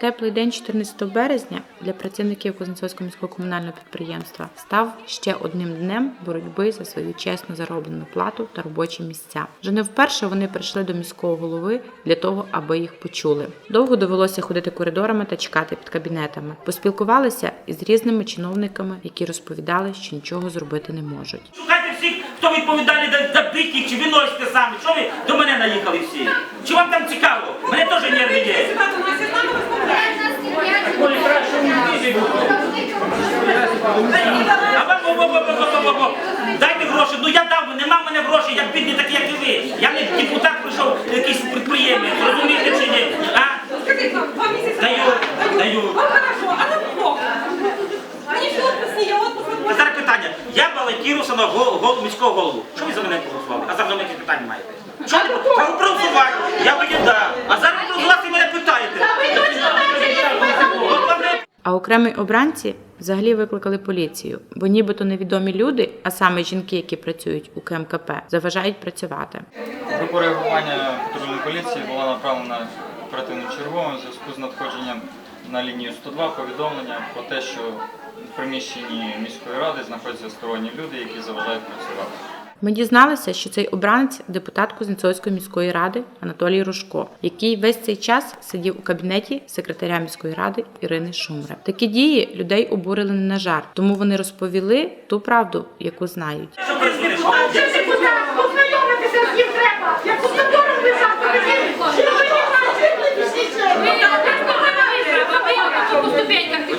Теплий день 14 березня для працівників Кузнецовського міського комунального підприємства став ще одним днем боротьби за свою чесно зароблену плату та робочі місця. Вже не вперше вони прийшли до міського голови для того, аби їх почули. Довго довелося ходити коридорами та чекати під кабінетами. Поспілкувалися із різними чиновниками, які розповідали, що нічого зробити не можуть. Шукайте всіх, хто відповідальний за, битів, чи ви носите самі. Що ви до мене наїхали всі? Чи вам там цікаво? Мене теж нерви є. Не вам. Дайте гроші. Ну я дав, нема мене грошей, як бідний, так як і ви. Я не депутат прийшов, якийсь підприємець, розумієте чи ні? А? Скажите, два месяца. Даю, даю. Хорошо, а нам плохо. Они же отпуск не, я отпуск А зараз питання. Я балотувався на гол, гол, міського голову. Що ви за мене проголосували? А зараз мене питання маєте? Що ви Та проголосувати? Я би не дав. А зараз проголосувати мене питаєте. От вам не- А окремі обранці взагалі викликали поліцію, бо нібито невідомі люди, а саме жінки, які працюють у КМКП, заважають працювати. Група реагування патрульної поліції була направлена оперативно черговим в зв'язку з надходженням на лінію 102 повідомлення про те, що в приміщенні міської ради знаходяться сторонні люди, які заважають працювати. Ми дізналися, що цей обранець депутат Кузнецовської міської ради Анатолій Рушко, який весь цей час сидів у кабінеті секретаря міської ради Ірини Шумре. Такі дії людей обурили не на жарт, тому вони розповіли ту правду, яку знають. Депутат, познайомитися з ким треба. Як у забором лежати, такі, що ви не бачите,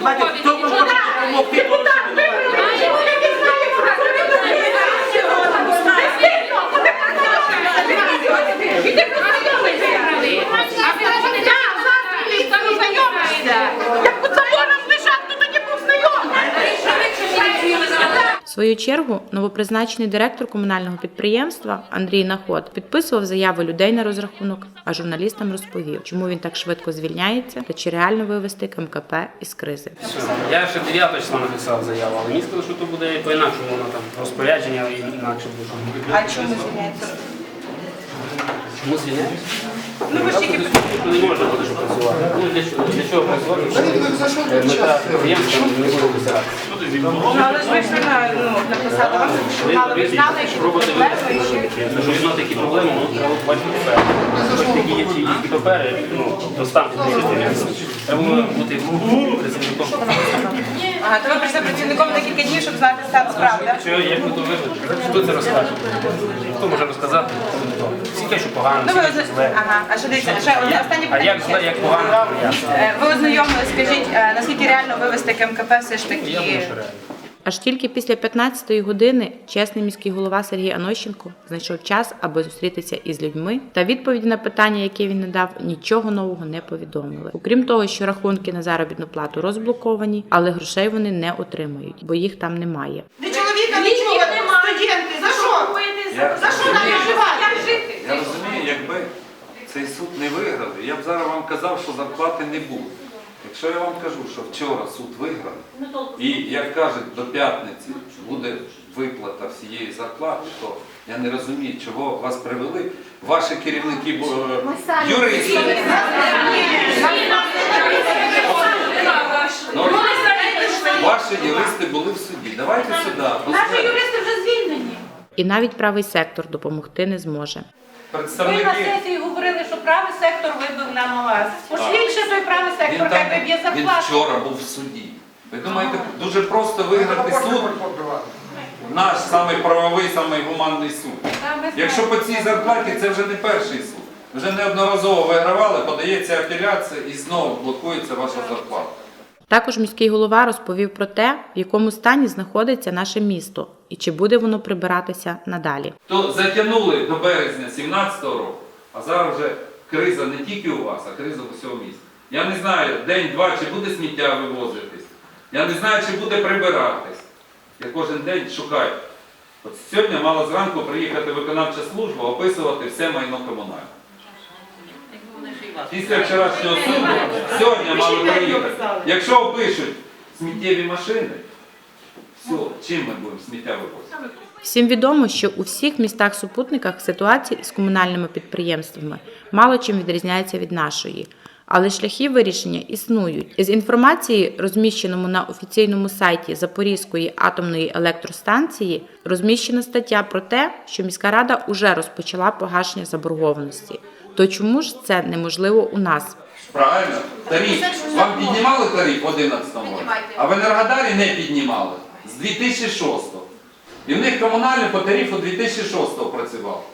Знаєте, хто вам може допомогти? Депутат, ви прийшли, вони не знають, про це не Не стидно, вони познайомилися. Іди познайомися. Так, зараз ти познайомишся. Як у забором лежав, то тоді був знайомий. В свою чергу новопризначений директор комунального підприємства Андрій Наход підписував заяви людей на розрахунок, а журналістам розповів, чому він так швидко звільняється та чи реально вивести КМКП із кризи. Я ще 9 числа написав заяву, але мені сказали, що то буде по-інакшому, воно там розпорядження і інакше буде. А чому звільняється? Чому звільняюсь? Ну ви ж тільки Не можна буде що працювати. Ну для чого, для чого працювати? Е, Мета підприємства не буде висирати. Ну, але ж ви ж на- ну, написали, вам запропонували, ви знали, що Пробувати проблеми, і що... Щоб знати такі проблеми, ну треба бачити папери. Хоч такі є які папери, ну, то стан. Треба бути працівником. Ага, то ви прийшли працівником декілька днів, щоб знати стан справ, так? Що, як ви то вивезете? Хто це розкаже? Хто може розказати? Кажуть, що погано, Ну, ви озна- зле. Ага, а що дивіться, ще одне останнє А як зле, як погано, ясно. Е, Ви ознайомили, скажіть, е, наскільки реально вивести КМКП все ж Я думаю, таки? що реально. Аж тільки після 15-ї години чесний міський голова Сергій Анощенко знайшов час, аби зустрітися із людьми, та відповіді на питання, які він не дав, нічого нового не повідомили. Окрім того, що рахунки на заробітну плату розблоковані, але грошей вони не отримають, бо їх там немає. Ні чоловіка, нічого, студенти, за що? За що нам виживати? Як жити? Я розумію, якби цей суд не виграв, я б зараз вам казав, що зарплати не буде. Якщо я вам кажу, що вчора суд виграв, і як кажуть, до п'ятниці буде виплата всієї зарплати, то я не розумію, чого вас привели. Ваші керівники е, юристи. Ну, Ваші юристи були в суді. Давайте сюди. Наші юристи вже звільнені. І навіть правий сектор допомогти не зможе. Ви на сесії говорили, що правий сектор вибив нам вас. Пошліть той правий сектор, хай виб'є він вчора був в суді. Ви думаєте, дуже просто виграти суд? Наш самий правовий, самий гуманний суд. Якщо по цій зарплаті це вже не перший суд. Вже неодноразово вигравали, подається апеляція і знову блокується ваша зарплата. Також міський голова розповів про те, в якому стані знаходиться наше місто і чи буде воно прибиратися надалі. То затягнули до березня 17-го року, а зараз вже криза не тільки у вас, а криза в усьому місті. Я не знаю, день-два, чи буде сміття вивозитись. Я не знаю, чи буде прибиратись. Я кожен день шукаю. От сьогодні мала зранку приїхати виконавча служба, описувати все майно комунальне. Після вчорашнього суду сьогодні мали приїхати. Якщо опишуть сміттєві машини, все, чим ми будемо сміття вивозити? Всім відомо, що у всіх містах-супутниках ситуація з комунальними підприємствами мало чим відрізняється від нашої. Але шляхи вирішення існують. Із інформації, розміщеному на офіційному сайті Запорізької атомної електростанції, розміщена стаття про те, що міська рада уже розпочала погашення заборгованості. То чому ж це неможливо у нас? Правильно? Тариф. Вам піднімали тариф в 11 році? А в Енергодарі не піднімали. З 2006. І в них комунальний по тарифу 2006 працював.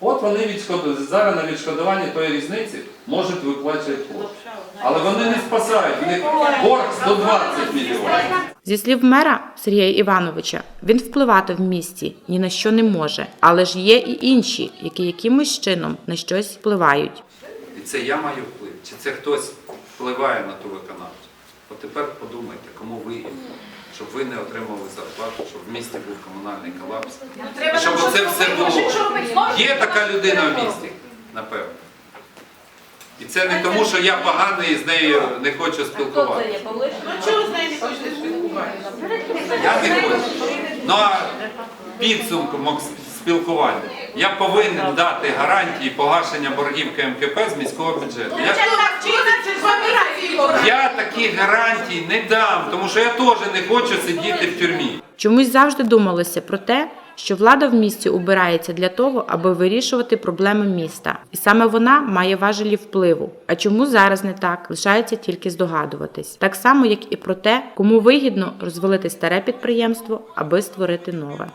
От вони відшкод... зараз на відшкодування тої різниці можуть виплачувати кошти. Але вони не спасають. В них борг 120 мільйонів. Зі слів мера Сергія Івановича, він впливати в місті ні на що не може, але ж є і інші, які якимось чином на щось впливають. І це я маю вплив, чи це хтось впливає на ту виконавцю. От тепер подумайте, кому вигідно, щоб ви не отримали зарплату, щоб в місті був комунальний колапс. І щоб оце все було. Є така людина в місті, напевно. І це не тому, що я поганий і з нею не хочу спілкуватися. Чого з нею не хочете спілкуватися? Я не хочу. Ну а підсумком мог спілкування. Я повинен дати гарантії погашення боргів КМКП з міського бюджету. Я, я такі гарантії не дам, тому що я теж не хочу сидіти в тюрмі. Чомусь завжди думалося про те, що влада в місті убирається для того, аби вирішувати проблеми міста, і саме вона має важелі впливу. А чому зараз не так, лишається тільки здогадуватись, так само як і про те, кому вигідно розвалити старе підприємство, аби створити нове.